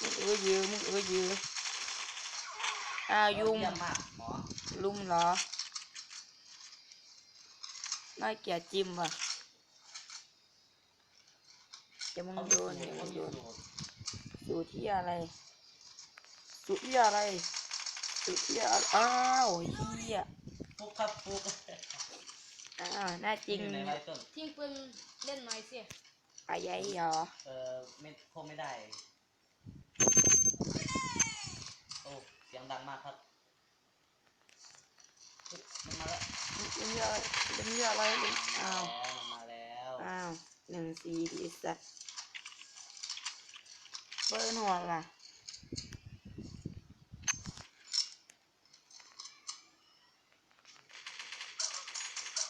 มึงเออยือมึงเออยืออ้าวยุงเยี่ยมมากหมอลุมเหรอน่าเกลียดจิมว่ะเดี๋ยวมึงเขาโดโดนนเดี๋ยวมึเขางโดโดนนอยู่ที่อะไรอยู่ที่อะไรอยู่ที่อะไรอ้าวเฮียฟุกครับฟุกอ้าวน่าจริงอยู่ในไว้ต้นทิ้งปืนเล่นหน่อยสิไปยัยเหรอเออไม่คงไม่ได้ โอ้เสียงดังมากครับเฮ้ยมันมาแล้วจะมีอะไรจะมีอะไรเป็นอ้าวแล้วมันมาแล้วอ้าวหนึ่งสี่ดีสัตว์เบิร์นหัวล่ะ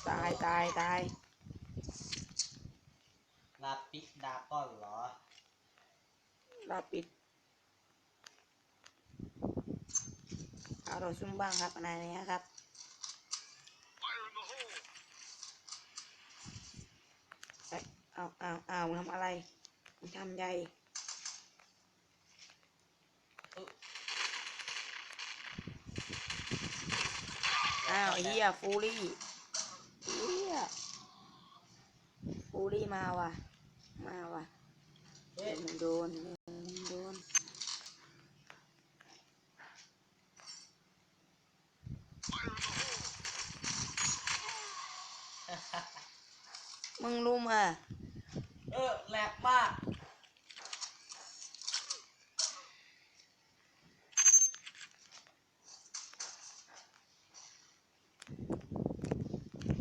ตายตายตายลาปิดาก้อนเหรอเราปิด อาเราซุ่มบ้างครับอันนี้ครับเอ้ยเอาเอาเอาทำอะไรทำใหญ่เอ้าวเฮียฟูรี่เฮียฟูรี่มาว่ะ มาว่ะเดี๋ยยวมึงโดนเดี๋ยวมึงโดน มึงรู้มา เออแหลกมาก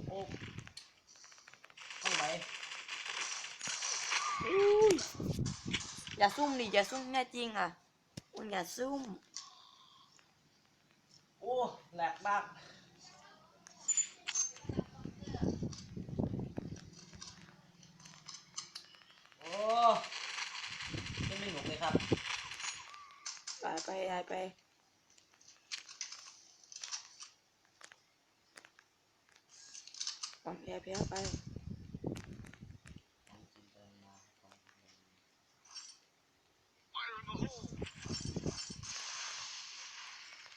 โอ้ต้องไหวอุ้ยอย่าซุ่มดิอย่าซุ่มแน่จริงอะมึงอย่าซุ่ม โอ้แหลกมาก โอ้ยังไม่หนุกเลยครับ ไปไปไปไปปังแพ้แพ้ไป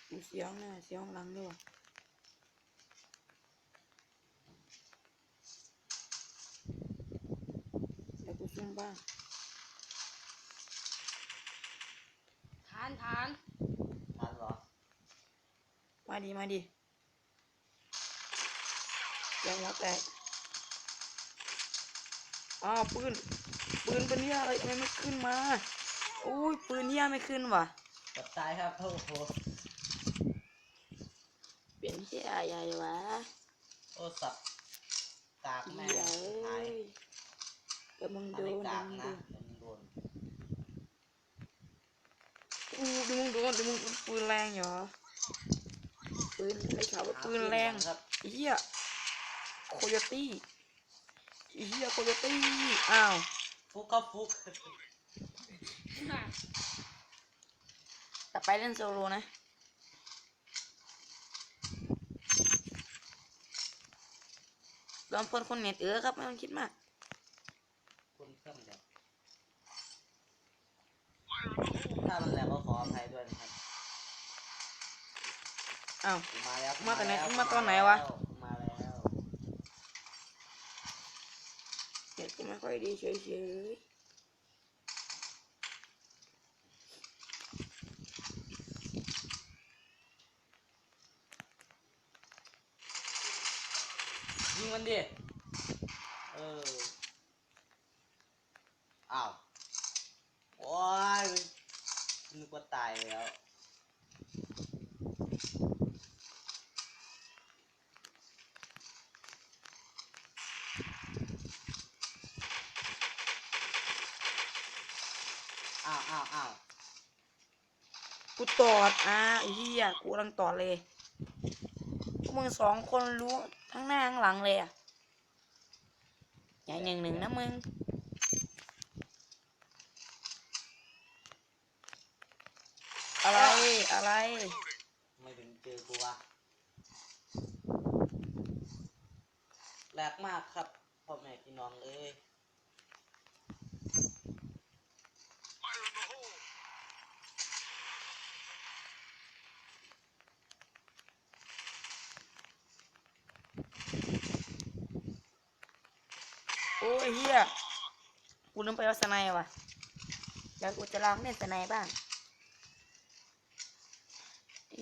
มีเสียงนะเสียงหลังด้วยว่ะเดี๋ยวกูซุ่มบ้าง ฐานฐานทันเหรอมาดีมาดียังหัวแตกอ้าวปืนปืนเป็นเหี้ยอะไรทำไมไม่ขึ้นมาโอ้ยปืนเหี้ยไม่ขึ้นว่ะกับตายครับโอ้โหเป็นเหี้ยใหญ่วะโอ้สับกากแม่เหี้ยงเอ้หายยเดี๋ยวมึงอัโดนนนี้เดี๋ยกาวกมึงนะโดน เดี๋ยวมึงโดนอู้เดี๋ยวมึงโดนเดี๋ยวมึงปืนแรงเหรอปืนได้ข่าวว่าปืนแรงครับไอ้เหี้ยโคโยตี้ไอ้เหี้ยโคโยตี้อ้าวฟุกครับฟุกแต่ไปเล่นโซโลนะลองเปิดคนเน็ตเออครับไม่ต้องคิดมาก คุณเครื่องเดี๋ยวถ้ามันแหลกก็ข ออภัยด้วยนะครับอ้าวกูมาแล้วมาแต่ไหนแล้วมาตอนไหนวะกูมาแล้วเน็ตก็ไม่ค่อยดีเฉยยิงมันดิเอออ้าวโอ้ยนึกว่า ตายแล้ว อ้าวอ้าวอ้าวกูตอดอะไอ้เหี้ยกูกำลังตอดเลยพวกมึงสองคนรู้ทั้งหน้าทั้งหลังเลยอะอย่าหนึ่งหนึ่งนะมึง อะไร ไม่เป็นเจอกูวะแหลกมากครับพ่อแม่พี่น้องเอ้ยโอ้ยเฮียกูนึกไปว่าสนไนวะแล้วกูจะลองเล่นสนไนบ้าง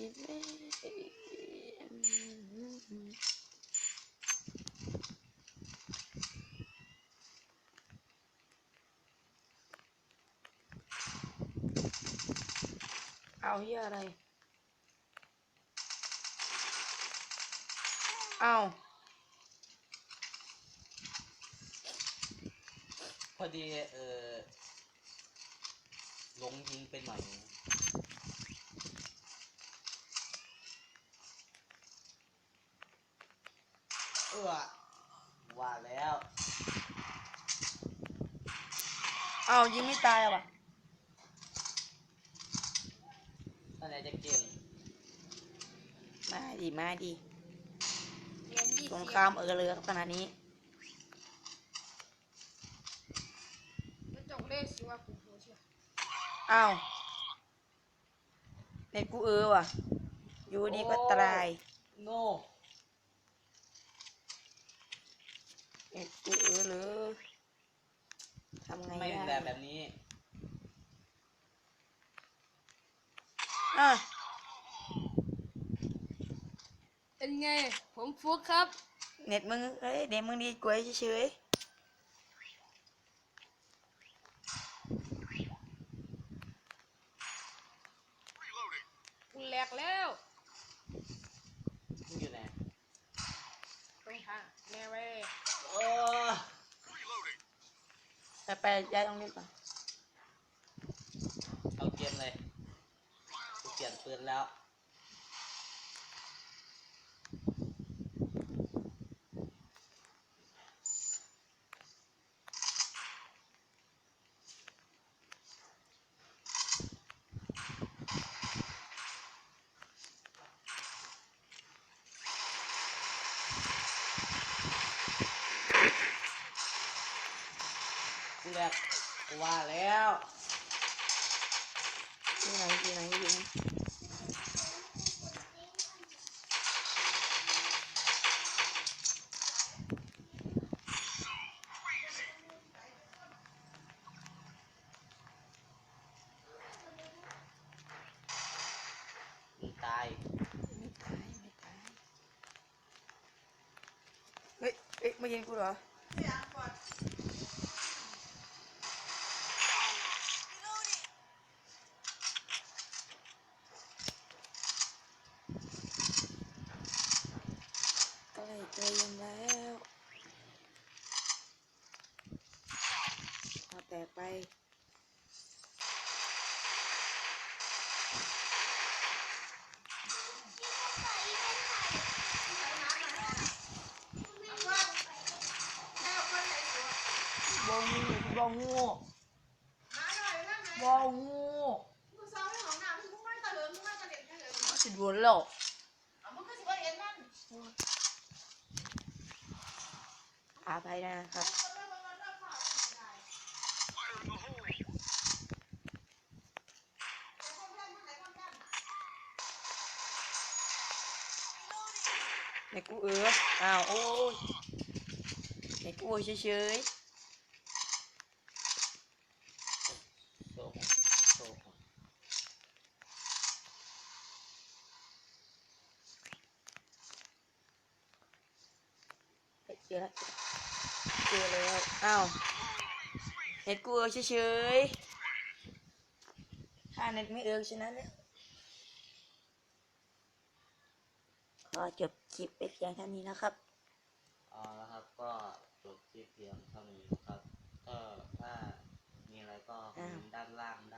เอาเฮียอะไร เอาพอดีเออลงยิงไปหน่อย เออว่าแล้ว เอายิงไม่ตายอะวะท่านไหนจะเก่งมาดิมาดิเรียนยี่สสิงบครามเออเรือขนาดนี้ไม่จงเลขสิว่ากูโหเชียวอ้าวเน็ตกูเออว่ะ อยู่ดีก็ตายโน่เน็ตกูเออเลย ทำไงไม่ได้แบบแบบนี้อะเป็นไง ผมฟุกครับ เน็ตมึงเอ้ยเน็ตมึงดีกว่าเฉยกูแหลกแล้ว มึงอยู่ไหน ตรงทางแน่เว้ย โอ้ ๆ ไปไปย้ายต้องนี้ก่อน เอาเกมเลยกูเปลี่ยนปืนแล้ว แรกกูว่าแล้วอยู่ไหนอยู่ไหนอยู่ไหนมึงตายไม่ตายไม่ตายเฮ้ยเฮ้ยมายิงกูเหรอ เต็มแล้วเอาแตกไปบองูบองูบองูสิบวนแล้วอาไปนะครับ ในกูเอออ้าว โอ้ยในกูเฉยโซ่หกโซ่หกๆเจอแล้วเจอแล้ว อ้าวเน็ตกูเออเฉยๆถ้าเน็ตไม่เอิงชนะแล้วขอจบคลิปไปเพียงเท่านี้นะครับเอาละครับก็จบคลิปเพียงเท่านี้นะครับก็ถ้ามีอะไรก็คอมเมนต์ด้านล่างได้